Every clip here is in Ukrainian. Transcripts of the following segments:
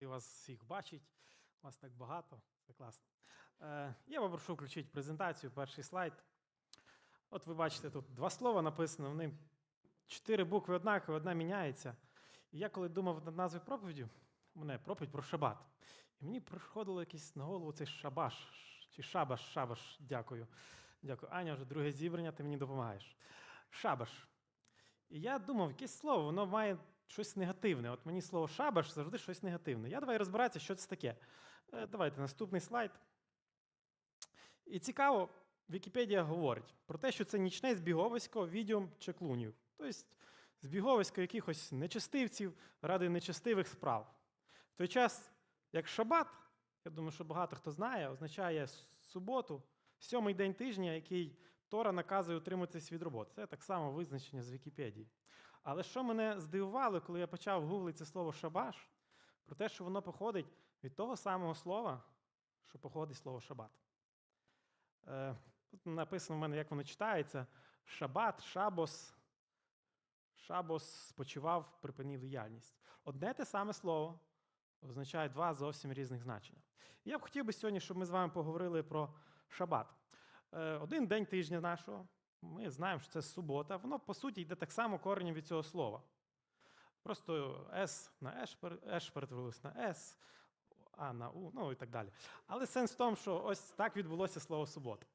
І вас всіх бачить, вас так багато, це класно. Е, я попрошу включити презентацію, перший слайд. От ви бачите, тут два слова написано, вони чотири букви однакові, одна міняється. І я коли думав над назвою проповіді, мене проповідь про шабат. І мені приходило якийсь на голову цей шабаш, чи шабаш, шабаш, дякую. Дякую. Аня, вже друге зібрання, ти мені допомагаєш. Шабаш. І я думав, якесь слово, воно має щось негативне. От мені слово шабаш завжди щось негативне. Я давай розбиратися, що це таке. Е, Давайте наступний слайд. І цікаво, Вікіпедія говорить про те, що це нічне збіговисько відьом чи клунів. Тобто збіговисько якихось нечестивців ради нечестивих справ. В той час, як шабат, я думаю, що багато хто знає, означає суботу, сьомий день тижня, який Тора наказує утримуватись від роботи. Це так само визначення з Вікіпедії. Але що мене здивувало, коли я почав гуглити це слово шабаш, про те, що воно походить від того самого слова, що походить слово шабат. Е, Тут написано в мене, як воно читається: шабат, шабос, шабос спочивав, припинив діяльність. Одне те саме слово означає два зовсім різних значення. Я б хотів би сьогодні, щоб ми з вами поговорили про шабат. Е, Один день тижня нашого, ми знаємо, що це субота, воно по суті йде так само коренем від цього слова. Просто С на Еш, перетворилось на С, А на У, ну і так далі. Але сенс в тому, що ось так відбулося слово субота.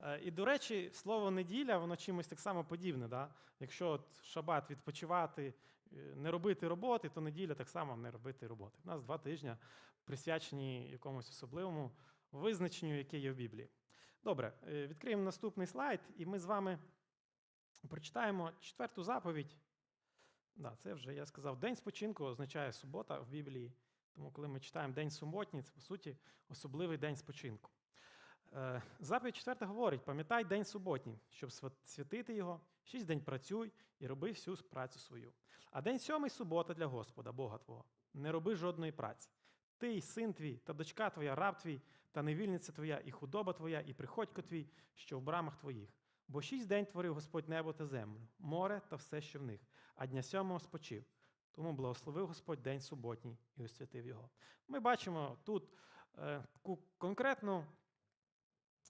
Е, І, до речі, слово неділя, воно чимось так само подібне. Да? Якщо от шабат відпочивати, е, не робити роботи, то неділя так само не робити роботи. У нас два тижні присвячені якомусь особливому визначенню, яке є в Біблії. Добре, е, відкриємо наступний слайд, і ми з вами прочитаємо четверту заповідь. Да, це вже я сказав, день спочинку означає субота в Біблії. Тому, коли ми читаємо День суботній, це по суті особливий день спочинку. Е, Заповідь 4 говорить: пам'ятай день суботній, щоб святити його, шість день працюй і роби всю працю свою. А день сьомий субота для Господа, Бога Твого. Не роби жодної праці. Ти, син твій, та дочка твоя, раб твій, та невільниця твоя, і худоба твоя, і приходько твій, що в брамах твоїх. Бо шість день творив Господь небо та землю, море та все, що в них, а дня сьомого спочив. Тому благословив Господь день суботній і освятив його. Ми бачимо тут е, таку конкретну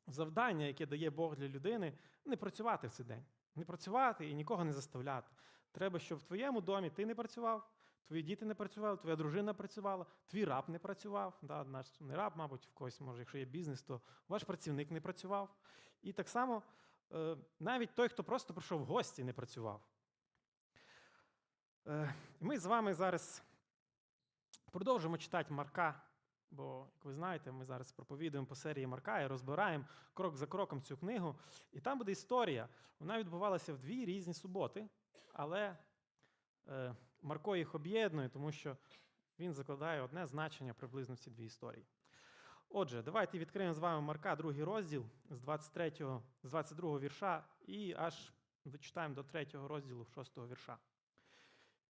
завдання, яке дає Бог для людини, не працювати в цей день. Не працювати і нікого не заставляти. Треба, щоб в твоєму домі ти не працював, твої діти не працювали, твоя дружина працювала, твій раб не працював. Да, наш не раб, мабуть, в когось, може, якщо є бізнес, то ваш працівник не працював. І так само е, навіть той, хто просто прийшов в гості, не працював. Е, Ми з вами зараз продовжимо читати Марка, бо, як ви знаєте, ми зараз проповідуємо по серії Марка і розбираємо крок за кроком цю книгу. І там буде історія. Вона відбувалася в дві різні суботи, але е, Марко їх об'єднує, тому що він закладає одне значення приблизно в ці дві історії. Отже, давайте відкриємо з вами Марка, другий розділ з 23, з 22 вірша і аж дочитаємо до 3 розділу 6 вірша.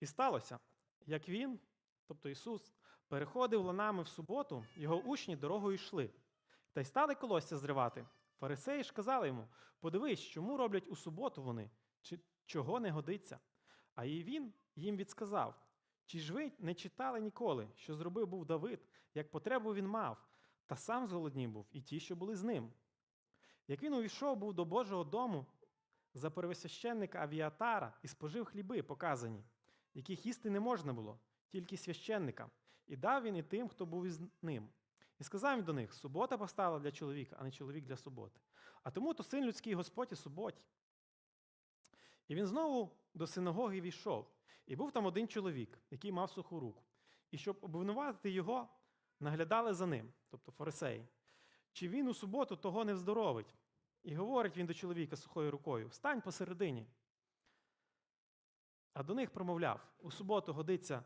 І сталося, як він, тобто Ісус, переходив ланами в суботу, його учні дорогою йшли, та й стали колосся зривати. Фарисеї ж казали йому: подивись, чому роблять у суботу вони, чи чого не годиться. А і він їм відсказав: чи ж ви не читали ніколи, що зробив був Давид, як потребу він мав, та сам зголоднів був, і ті, що були з ним. Як він увійшов був до Божого дому за первосвященника Авіатара і спожив хліби, показані, яких їсти не можна було, тільки священникам, і дав він і тим, хто був із ним. І сказав він до них: субота постала для чоловіка, а не чоловік для суботи. А тому то син людський Господь і суботі. І він знову до синагоги війшов, і був там один чоловік, який мав суху руку. І щоб обвинуватити його, наглядали за ним, тобто фарисеї. Чи він у суботу того не вздоровить? І говорить він до чоловіка сухою рукою: Встань посередині. А до них промовляв: у суботу годиться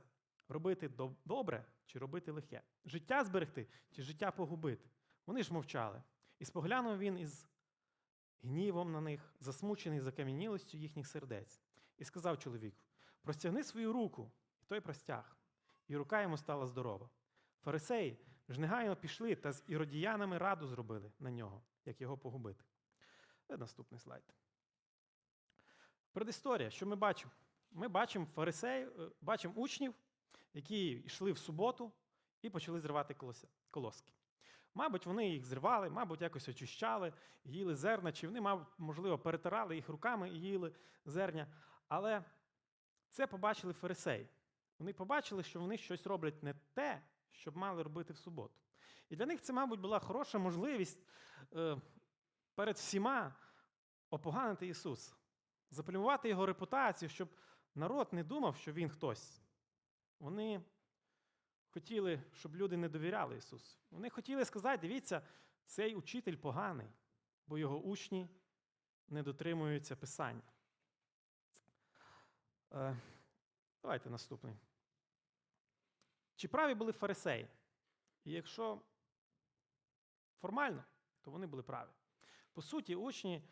робити добре чи робити лихе, життя зберегти чи життя погубити. Вони ж мовчали. І споглянув він із гнівом на них, засмучений закам'янілостю їхніх сердець, і сказав чоловіку: простягни свою руку, і той простяг, і рука йому стала здорова. Фарисеї ж негайно пішли та з іродіянами раду зробили на нього, як його погубити. Це наступний слайд. Предісторія, що ми бачимо? Ми бачимо фарисеїв, е, бачимо учнів, які йшли в суботу і почали зривати колоски. Мабуть, вони їх зривали, мабуть, якось очищали, їли зерна, чи вони, можливо, перетирали їх руками і їли зерня. Але це побачили фарисеї. Вони побачили, що вони щось роблять не те, що б мали робити в суботу. І для них це, мабуть, була хороша можливість е, перед всіма опоганити Ісуса, заплюмувати його репутацію, щоб народ не думав, що він хтось. Вони хотіли, щоб люди не довіряли Ісусу. Вони хотіли сказати: дивіться, цей учитель поганий, бо його учні не дотримуються Писання. Е, давайте наступний. Чи праві були фарисеї? І якщо формально, то вони були праві. По суті, учні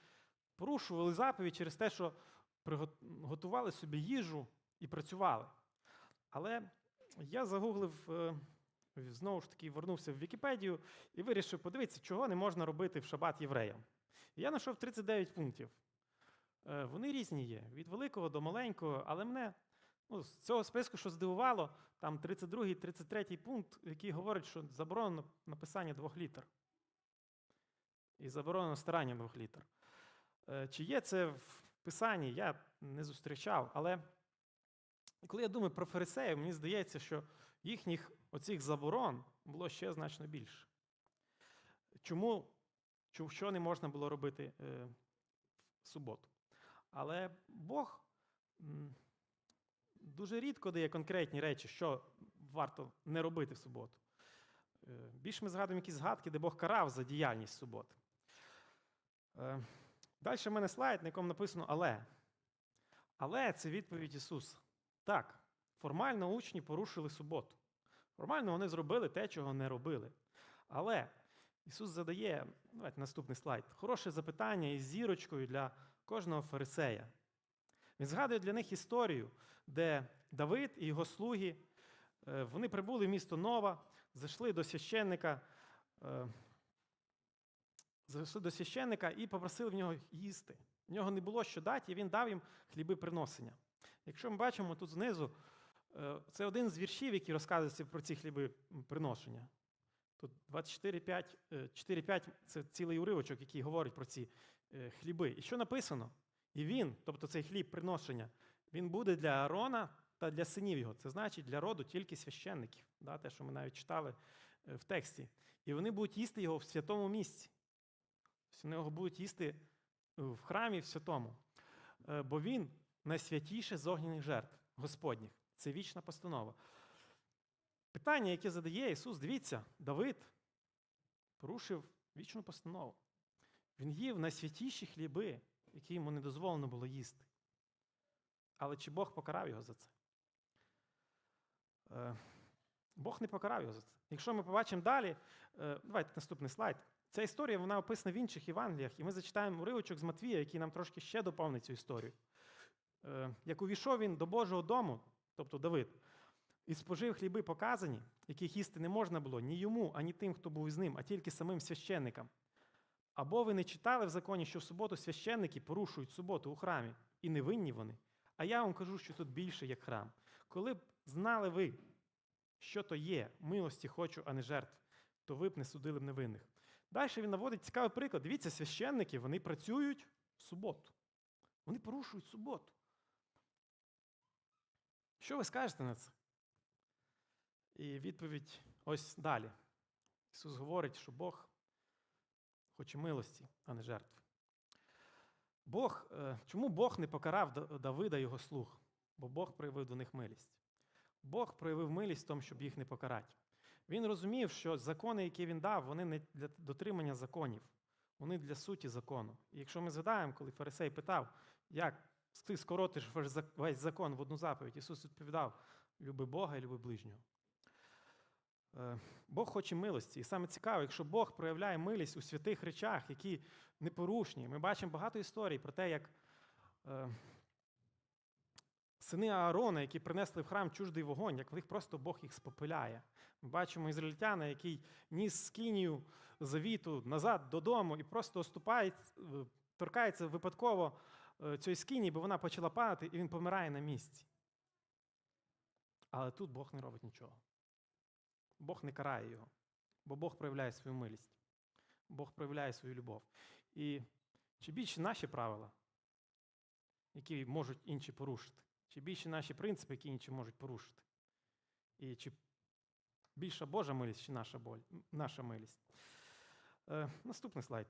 порушували заповідь через те, що готували собі їжу і працювали. Але я загуглив, е, знову ж таки, вернувся в Вікіпедію і вирішив подивитися, чого не можна робити в шабат євреям. Я знайшов 39 пунктів. Е, Вони різні є, від великого до маленького, але мене ну, з цього списку, що здивувало, там 32 33 пункт, який говорить, що заборонено написання двох літер. І заборонено старання двох літер. Е, Чи є це в Писанні, я не зустрічав, але коли я думаю про фарисеїв, мені здається, що їхніх оцих заборон було ще значно більше. Чому, що не можна було робити е, в суботу? Але Бог дуже рідко дає конкретні речі, що варто не робити в суботу. Е, Більш ми згадуємо якісь згадки, де Бог карав за діяльність суботи. Е, Далі в мене слайд, на якому написано але. Але це відповідь Ісуса. Так, формально учні порушили суботу. Формально вони зробили те, чого не робили. Але Ісус задає, давайте наступний слайд, хороше запитання із зірочкою для кожного фарисея. Він згадує для них історію, де Давид і його слуги е, вони прибули в місто Нова, зайшли до священника, е, зайшли до священника і попросили в нього їсти. В нього не було що дати, і він дав їм хліби приносення. Якщо ми бачимо тут знизу, е, це один з віршів, який розказується про ці хліби приношення. Тут 24.5, е, 4.5 – це цілий уривочок, який говорить про ці хліби. І що написано? І він, тобто цей хліб приношення, він буде для Аарона та для синів його. Це значить для роду тільки священників, да, те, що ми навіть читали е, в тексті. І вони будуть їсти його в святому місці. Вони його будуть їсти в храмі в святому. Е, Бо він найсвятіше з огняних жертв Господніх. Це вічна постанова. Питання, яке задає Ісус, дивіться, Давид порушив вічну постанову. Він їв найсвятіші хліби, які йому не дозволено було їсти. Але чи Бог покарав його за це? Е, Бог не покарав його за це. Якщо ми побачимо далі, е, давайте наступний слайд. Ця історія вона описана в інших Євангеліях, і ми зачитаємо уривочок з Матвія, який нам трошки ще доповнить цю історію. Е, Як увійшов він до Божого дому, тобто Давид, і спожив хліби показані, яких їсти не можна було ні йому, ані тим, хто був із ним, а тільки самим священникам. Або ви не читали в законі, що в суботу священники порушують суботу у храмі, і не винні вони. А я вам кажу, що тут більше як храм. Коли б знали ви, що то є, милості хочу, а не жертв, то ви б не судили б невинних. Далі він наводить цікавий приклад. Дивіться, священники вони працюють в суботу. Вони порушують суботу. Що ви скажете на це? І відповідь ось далі. Ісус говорить, що Бог хоче милості, а не жертв. Бог, е, чому Бог не покарав Давида його слуг? Бо Бог проявив до них милість. Бог проявив милість в тому, щоб їх не покарати. Він розумів, що закони, які він дав, вони не для дотримання законів, вони для суті закону. І якщо ми згадаємо, коли Фарисей питав, як ти скоротиш весь закон в одну заповідь, Ісус відповідав: люби Бога і люби ближнього. Е, Бог хоче милості. І саме цікаво, якщо Бог проявляє милість у святих речах, які непорушні. Ми бачимо багато історій про те, як е, сини Аарона, які принесли в храм чуждий вогонь, як в них просто Бог їх спопиляє. Ми бачимо ізраїльтяна, який ніс скинію завіту назад додому і просто оступає, е, торкається випадково цієї скині, бо вона почала падати, і він помирає на місці. Але тут Бог не робить нічого. Бог не карає його, бо Бог проявляє свою милість, Бог проявляє свою любов. І чи більше наші правила, які можуть інші порушити, чи більше наші принципи, які інші можуть порушити? І чи більша Божа милість, чи наша, боль, наша милість? Е, наступний слайд.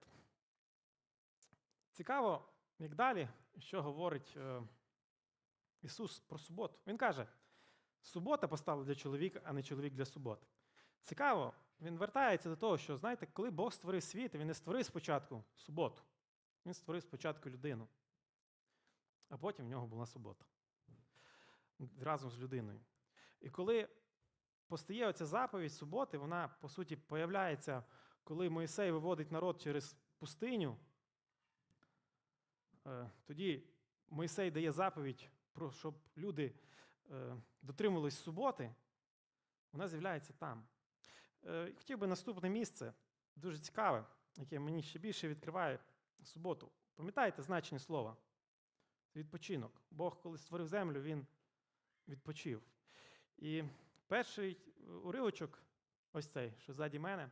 Цікаво, як далі, що говорить е, Ісус про суботу. Він каже: субота постала для чоловіка, а не чоловік для суботи. Цікаво, він вертається до того, що, знаєте, коли Бог створив світ, він не створив спочатку суботу, він створив спочатку людину, а потім в нього була субота разом з людиною. І коли постає оця заповідь суботи, вона, по суті, появляється, коли Моїсей виводить народ через пустиню. Е, Тоді Моїсей дає заповідь, щоб люди е, дотримувались суботи, вона з'являється там. Е, Хотів би наступне місце, дуже цікаве, яке мені ще більше відкриває суботу. Пам'ятаєте значення слова? Відпочинок. Бог, коли створив землю, він відпочив. І перший уривочок, ось цей, що ззаді мене,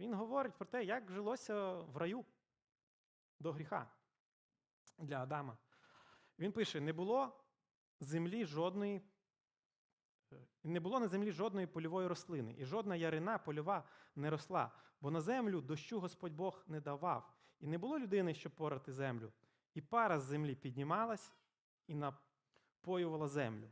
він говорить про те, як жилося в раю до гріха для Адама. Він пише: не було землі жодної, е, не було на землі жодної польової рослини, і жодна ярина польова не росла, бо на землю дощу Господь Бог не давав, і не було людини, щоб порати землю. І пара з землі піднімалась і напоювала землю,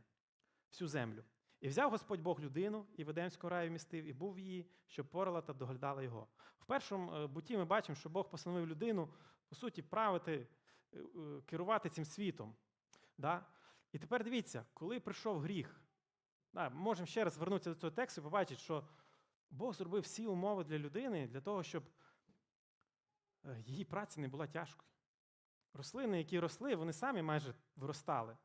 всю землю. І взяв Господь Бог людину, і в Едемському раю містив, і був її, щоб порала та доглядала його. В першому е, буті ми бачимо, що Бог постановив людину, по суті, правити, е, е, керувати цим світом. Да? І тепер дивіться, коли прийшов гріх, да, можемо ще раз звернутися до цього тексту і побачити, що Бог зробив всі умови для людини для того, щоб е, її праця не була тяжкою. Рослини, які росли, вони самі майже виростали.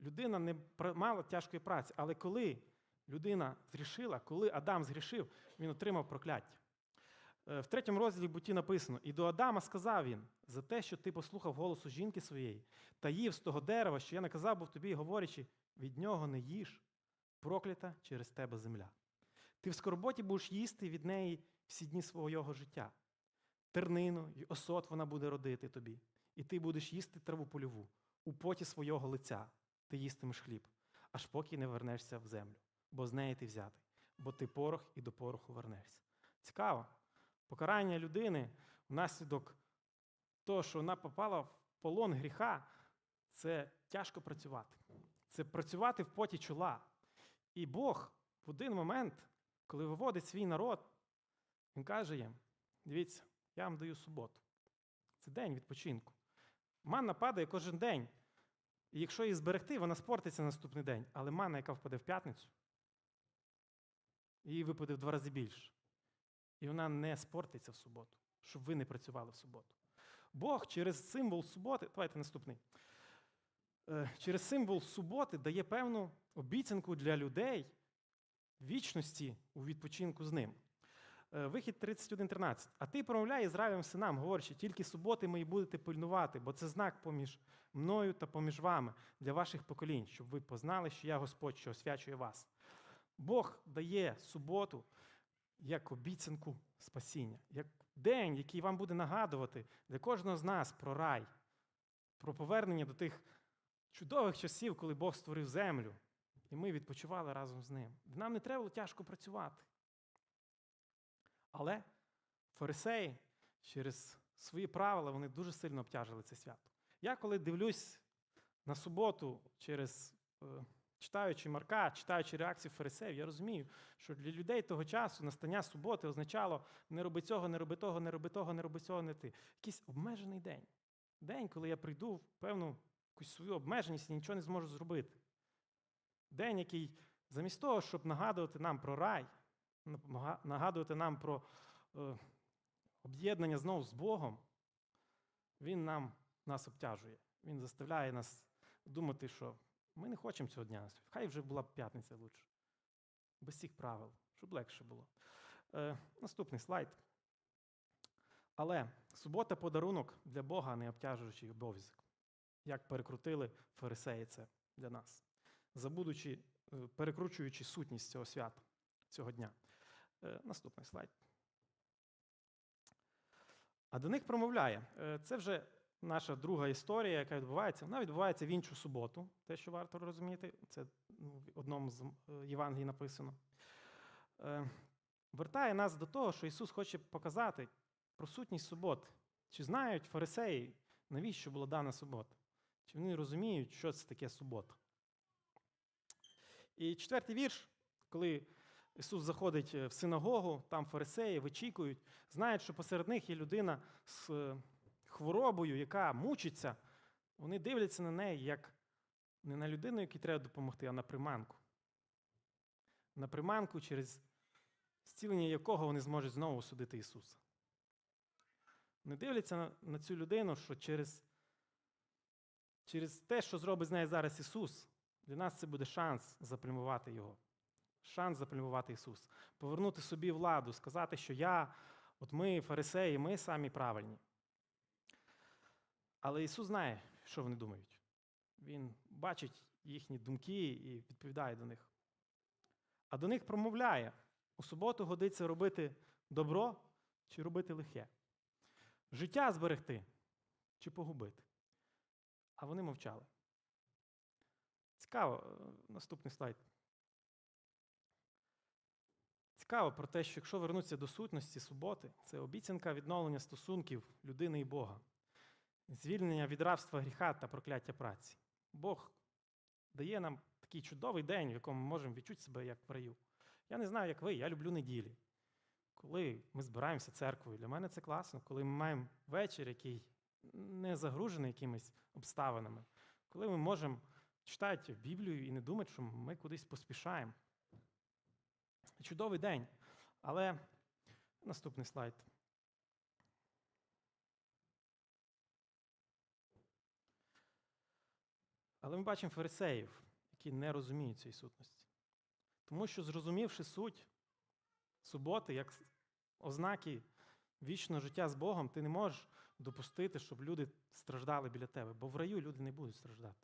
Людина не мала тяжкої праці, але коли людина згрішила, коли Адам згрішив, він отримав прокляття. Е, В третьому розділі буті написано: І до Адама сказав він за те, що ти послухав голосу жінки своєї, та їв з того дерева, що я наказав був тобі, говорячи, від нього не їж, проклята через тебе земля. Ти в скорботі будеш їсти від неї всі дні свого життя. Тернину й осот вона буде родити тобі, і ти будеш їсти траву польову, у поті свого лиця ти їстимеш хліб, аж поки не вернешся в землю, бо з неї ти взятий, бо ти порох і до пороху вернешся. Цікаво. Покарання людини внаслідок того, що вона попала в полон гріха, це тяжко працювати. Це працювати в поті чола. І Бог в один момент, коли виводить свій народ, він каже їм: дивіться, я вам даю суботу. Це день відпочинку. Манна падає кожен день. І якщо її зберегти, вона спортиться наступний день. Але манна, яка впаде в п'ятницю, її випаде в два рази більше. І вона не спортиться в суботу, щоб ви не працювали в суботу. Бог через символ суботи, давайте наступний. Е, Через символ суботи дає певну обіцянку для людей вічності у відпочинку з ним. Е, Вихід 31.13. А ти промовляй Ізраїлем синам, говорячи, тільки суботи мої будете пильнувати, бо це знак поміж мною та поміж вами для ваших поколінь, щоб ви познали, що я Господь, що освячує вас. Бог дає суботу як обіцянку спасіння, як день, який вам буде нагадувати для кожного з нас про рай, про повернення до тих чудових часів, коли Бог створив землю, і ми відпочивали разом з ним. Нам не треба було тяжко працювати. Але фарисеї через свої правила вони дуже сильно обтяжили це свято. Я коли дивлюсь на суботу через. е, Читаючи Марка, читаючи реакцію фарисеїв, я розумію, що для людей того часу настання суботи означало не роби цього, не роби того, не роби того, не роби цього, не ти. Якийсь обмежений день. День, коли я прийду в певну якусь свою обмеженість і нічого не зможу зробити. День, який замість того, щоб нагадувати нам про рай, нагадувати нам про е, об'єднання знову з Богом, він нам нас обтяжує. Він заставляє нас думати, що ми не хочемо цього дня. Хай вже була б п'ятниця лучше. Без цих правил, щоб легше було. Е, наступний слайд. Але субота подарунок для Бога, не обтяжуючий обов'язок. Як перекрутили фарисеї це для нас. Забудучи е, перекручуючи сутність цього свята, цього дня. Е, Наступний слайд. А до них промовляє. Е, Це вже наша друга історія, яка відбувається. Вона відбувається в іншу суботу, те, що варто розуміти. Це ну, в одному з Євангелій написано. Вертає нас до того, що Ісус хоче показати про сутність суботи. Чи знають фарисеї, навіщо була дана субота? Чи вони розуміють, що це таке субота? І четвертий вірш, коли Ісус заходить е, в синагогу, там фарисеї вичікують, знають, що посеред них є людина з е, хворобою, яка мучиться. Вони дивляться на неї як не на людину, якій треба допомогти, а на приманку. На приманку, через зцілення якого вони зможуть знову судити Ісуса. Вони дивляться на цю людину, що через, через те, що зробить з нею зараз Ісус, для нас це буде шанс запрямувати Його. Шанс запрямувати Ісус. Повернути собі владу, сказати, що я, от ми, фарисеї, ми самі правильні. Але Ісус знає, що вони думають. Він бачить їхні думки і відповідає до них. А до них промовляє: у суботу годиться робити добро чи робити лихе, життя зберегти чи погубити. А вони мовчали. Цікаво, е, наступний слайд. Цікаво про те, що якщо вернутися до сутності суботи, це обіцянка відновлення стосунків людини і Бога, звільнення від рабства гріха та прокляття праці. Бог дає нам такий чудовий день, в якому ми можемо відчути себе як в раю. Я не знаю, як ви, я люблю неділі. Коли ми збираємося церквою, для мене це класно, коли ми маємо вечір, який не загружений якимись обставинами, коли ми можемо читати Біблію і не думати, що ми кудись поспішаємо. Чудовий день. Але наступний слайд. Але ми бачимо фарисеїв, які не розуміють цієї сутності. Тому що, зрозумівши суть суботи, як ознаки вічного життя з Богом, ти не можеш допустити, щоб люди страждали біля тебе, бо в раю люди не будуть страждати.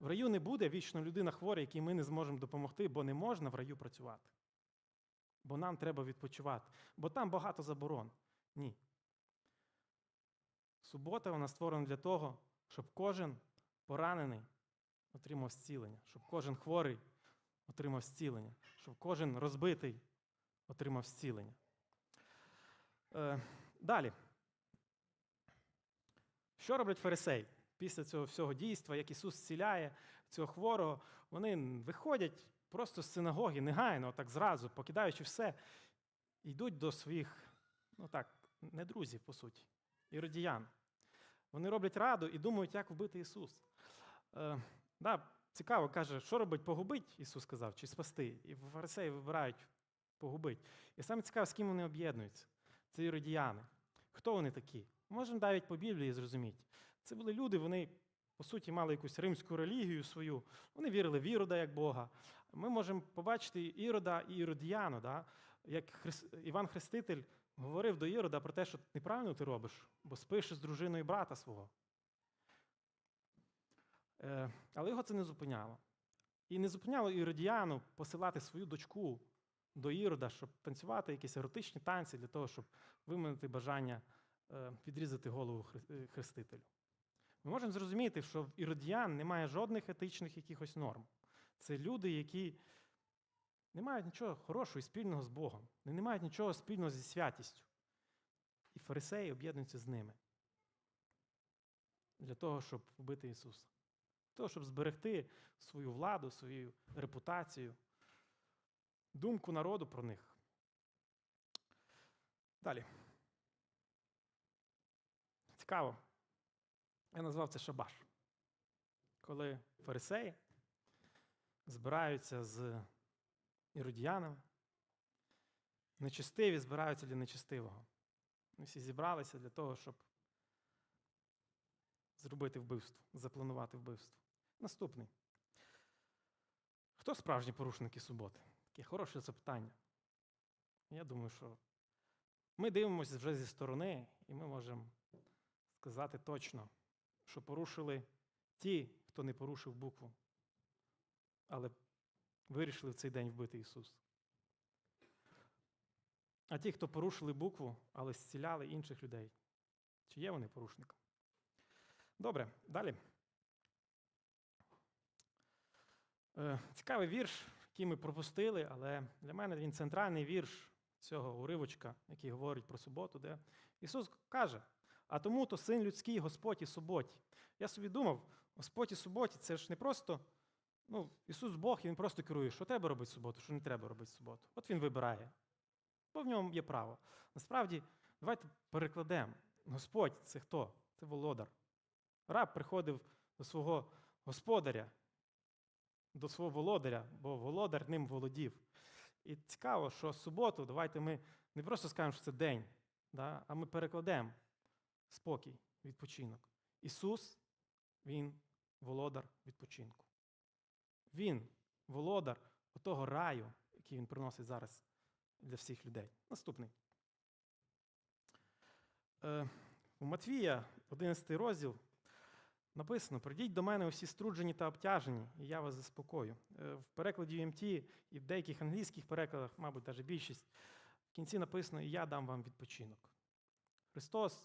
В раю не буде вічно людина хвора, якій ми не зможемо допомогти, бо не можна в раю працювати. Бо нам треба відпочивати, бо там багато заборон. Ні. Субота вона створена для того, щоб кожен поранений отримав зцілення, щоб кожен хворий отримав зцілення, щоб кожен розбитий отримав зцілення. Е, далі. Що роблять фарисеї? Після цього всього дійства, як Ісус зціляє цього хворого, вони виходять просто з синагоги негайно, так зразу, покидаючи все, йдуть до своїх, ну так, не друзів, по суті, іродіян. Вони роблять раду і думають, як вбити Ісус. Е, да, Цікаво, каже, що робить погубить, Ісус сказав, чи спасти. І фарисеї вибирають погубить. І саме цікаво, з ким вони об'єднуються. Це іродіяни. Хто вони такі? Можемо навіть по Біблії зрозуміти. Це були люди, вони, по суті, мали якусь римську релігію свою, вони вірили в Ірода як Бога. Ми можемо побачити Ірода і Іродіяну, да? як Хрис... Іван Хреститель говорив до Ірода про те, що неправильно ти робиш, бо спиш з дружиною брата свого. Е, але його це не зупиняло. І не зупиняло Іродіану посилати свою дочку до Ірода, щоб танцювати якісь еротичні танці для того, щоб виманити бажання відрізати голову е, хрестителю. Ми можемо зрозуміти, що в іродіян немає жодних етичних якихось норм. Це люди, які не мають нічого хорошого і спільного з Богом, не мають нічого спільного зі святістю. І фарисеї об'єднуються з ними для того, щоб вбити Ісуса. Для того, щоб зберегти свою владу, свою репутацію, думку народу про них. Далі. Цікаво. Я назвав це шабаш. Коли фарисеї збираються з іродіянами, нечистиві збираються для нечистивого. Ми всі зібралися для того, щоб зробити вбивство, запланувати вбивство. Наступний. Хто справжні порушники суботи? Таке хороше запитання. Я думаю, що ми дивимося вже зі сторони, і ми можемо сказати точно, що порушили ті, хто не порушив букву. Але вирішили в цей день вбити Ісуса. А ті, хто порушили букву, але зціляли інших людей. Чи є вони порушниками? Добре, далі. Е, Цікавий вірш, який ми пропустили, але для мене він центральний вірш цього уривочка, який говорить про суботу, де Ісус каже: а тому то син людський Господь і суботі. Я собі думав, Господь і суботі це ж не просто. Ну, Ісус Бог, і Він просто керує, що треба робити в суботу, що не треба робити в суботу. От Він вибирає. Бо в ньому є право. Насправді, давайте перекладемо. Господь це хто? Це володар. Раб приходив до свого господаря, до свого володаря, бо володар ним володів. І цікаво, що суботу, давайте ми не просто скажемо, що це день, да, а ми перекладемо спокій, відпочинок. Ісус, Він володар відпочинку. Він володар того раю, який він приносить зараз для всіх людей. Наступний. Е, у Матвія, 11 розділ, написано: Придіть до мене усі струджені та обтяжені, і я вас заспокою. Е, в перекладі UMT і в деяких англійських перекладах, мабуть, навіть більшість, в кінці написано: І я дам вам відпочинок. Христос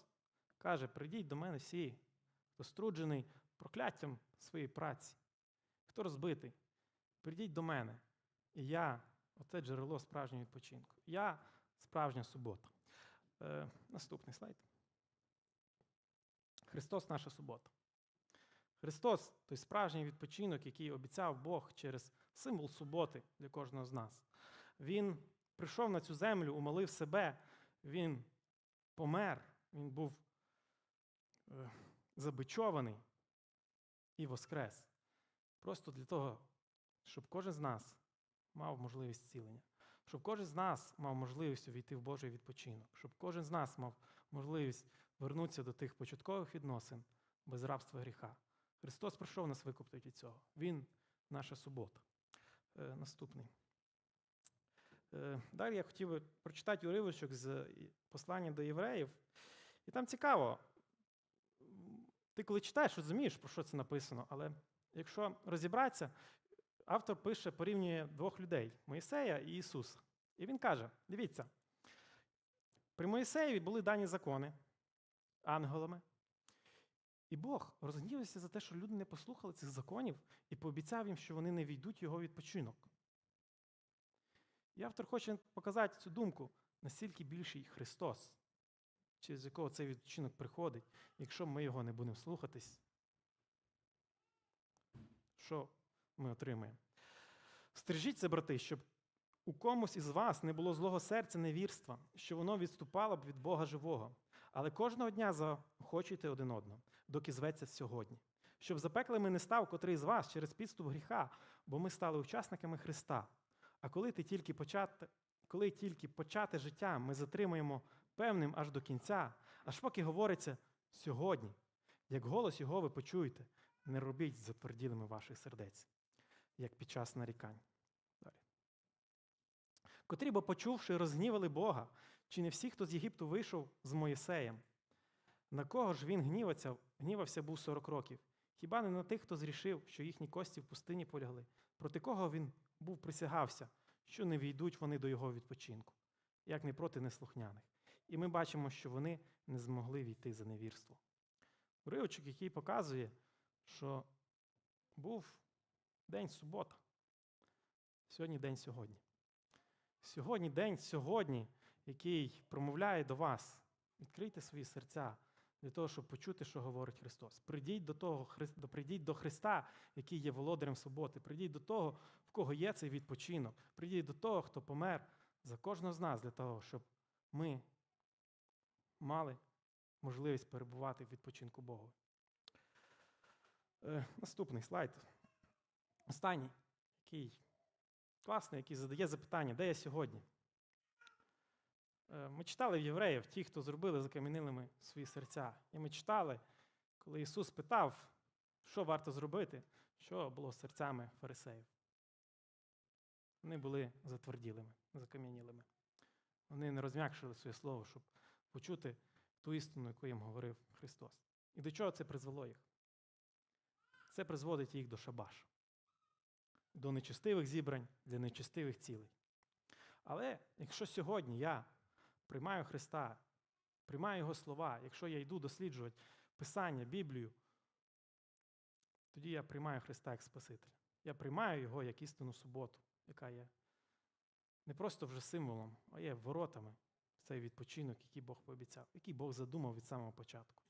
каже: придіть до мене всі, хто струджений прокляттям своєї праці, хто розбитий, придіть до мене. І я, оце джерело справжнього відпочинку. Я справжня субота. Е, наступний слайд. Христос наша субота. Христос той справжній відпочинок, який обіцяв Бог через символ суботи для кожного з нас. Він прийшов на цю землю, умолив себе, Він помер, Він був забичований і воскрес. Просто для того, щоб кожен з нас мав можливість зцілення, щоб кожен з нас мав можливість увійти в Божий відпочинок, щоб кожен з нас мав можливість вернутися до тих початкових відносин без рабства гріха. Христос прийшов нас викупити від цього. Він наша субота. Е, наступний. Е, далі я хотів би прочитати уривочок з послання до євреїв. І там цікаво. Ти коли читаєш, розумієш, про що це написано, але якщо розібратися, автор пише, порівнює двох людей Моїсея і Ісуса. І він каже: дивіться, при Моїсеєві були дані закони ангелами. І Бог розгнівався за те, що люди не послухали цих законів і пообіцяв їм, що вони не війдуть його відпочинок. І автор хоче показати цю думку, настільки більший Христос, через якого цей відпочинок приходить, якщо ми його не будемо слухатись, що ми отримаємо? Стережіться, брати, щоб у комусь із вас не було злого серця невірства, що воно відступало б від Бога живого. Але кожного дня заохочуйте один одного, доки зветься сьогодні. Щоб запеклими не став котрий з вас через підступ гріха, бо ми стали учасниками Христа. А коли ти тільки почати, коли тільки почати життя, ми затримуємо певним аж до кінця, аж поки говориться сьогодні, як голос його ви почуєте, не робіть затверділими ваших сердець, як під час нарікань. Далі. Котрі, бо почувши, розгнівали Бога, чи не всі, хто з Єгипту вийшов з Моїсеєм? На кого ж він гнівався, гнівався був 40 років? Хіба не на тих, хто зрішив, що їхні кості в пустині полягли? Проти кого він був присягався, що не війдуть вони до його відпочинку, як не проти неслухняних. І ми бачимо, що вони не змогли війти за невірство. Уривочок, який показує, що був день субота. Сьогодні день сьогодні. Сьогодні день сьогодні, який промовляє до вас. Відкрийте свої серця для того, щоб почути, що говорить Христос. Прийдіть до того, прийдіть до Христа, який є володарем суботи. Прийдіть до того, в кого є цей відпочинок. Прийдіть до того, хто помер за кожного з нас, для того, щоб ми мали можливість перебувати в відпочинку Богу. Е, наступний слайд. Останній, який класний, який задає запитання, де я сьогодні? Е, ми читали в євреїв, ті, хто зробили закам'янилими свої серця. І ми читали, коли Ісус питав, що варто зробити, що було з серцями фарисеїв. Вони були затверділими, закам'янілими. Вони не розм'якшили своє слово, щоб почути ту істину, яку їм говорив Христос. І до чого це призвело їх? Це призводить їх до шабашу. до нечестивих зібрань для нечестивих цілей. Але якщо сьогодні я приймаю Христа, приймаю Його слова, якщо я йду досліджувати Писання, Біблію, тоді я приймаю Христа як Спасителя. Я приймаю Його як істинну суботу, яка є не просто вже символом, а є воротами цей відпочинок, який Бог пообіцяв, який Бог задумав від самого початку.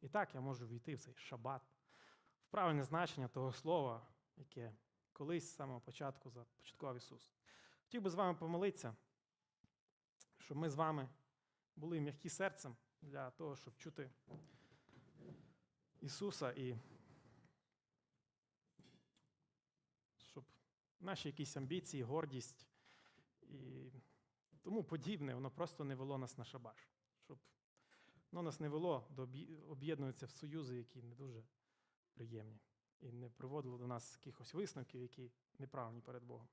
І так я можу війти в цей шабат, в правильне значення того слова, яке колись з самого початку започаткував Ісус. Хотів би з вами помолитися, щоб ми з вами були м'які серцем для того, щоб чути Ісуса і щоб наші якісь амбіції, гордість і тому подібне, воно просто не вело нас на шабаш. Щоб воно нас не вело до об'є- об'єднуватися в союзи, які не дуже приємні, і не приводило до нас якихось висновків, які неправильні перед Богом.